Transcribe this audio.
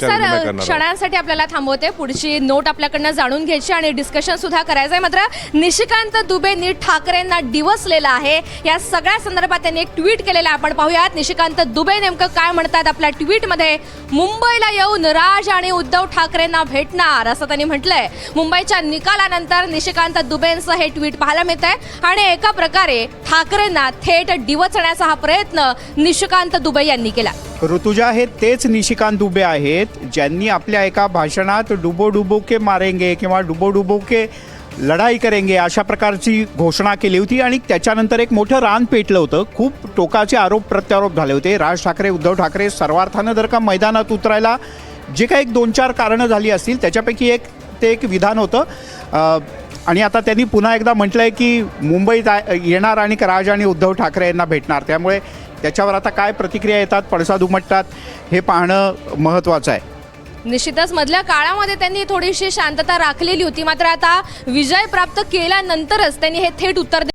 Sir. क्षणांसाठी आपल्याला थांबवते. पुढची नोट आपल्याकडनं जाणून घ्यायची आणि डिस्कशन सुद्धा करायचं आहे मात्र निशिकांत दुबेंनी ठाकरेंना डिवसलेलं आहे. या सगळ्या संदर्भात त्यांनी एक ट्विट केलेलं आहे. आपण पाहूयात निशिकांत दुबे नेमकं काय म्हणतात आपल्या ट्विटमध्ये मुंबईला येऊन राज आणि उद्धव ठाकरेंना भेटणार असं त्यांनी म्हटलंय. मुंबईच्या निकालानंतर निशिकांत दुबेंचं हे ट्विट पाहायला मिळत आहे आणि एका प्रकारे ठाकरेंना थेट डिवचण्याचा हा प्रयत्न निशिकांत दुबे यांनी केला. ऋतुजा हे तेच निशिकांत दुबे आहेत ज्यांनी आपल्या एका भाषणात डुबो डुबोके मारेंगे किंवा डुबो डुबोके लढाई करेंगे अशा प्रकारची घोषणा केली होती आणि त्याच्यानंतर एक मोठं रान पेटलं होतं. खूप टोकाचे आरोप प्रत्यारोप झाले होते. राज ठाकरे उद्धव ठाकरे सर्वार्थानं जर का मैदानात उतरायला जे काही एक दोन चार कारणं झाली असतील त्याच्यापैकी एक ते एक विधान होतं. आणि आता त्यांनी पुन्हा एकदा म्हटलं आहे की मुंबईत येणार आणि राज आणि उद्धव ठाकरे यांना भेटणार. त्यामुळे त्याच्यावर आता काय प्रतिक्रिया येतात? पडसाद उमटतात हे पाहणं महत्त्वाचं आहे. निश्चितच मधल्या काळामध्ये त्यांनी थोडीशी शांतता राखलेली होती. मात्र आता विजय प्राप्त केल्यानंतरच त्यांनी हे थेट उत्तर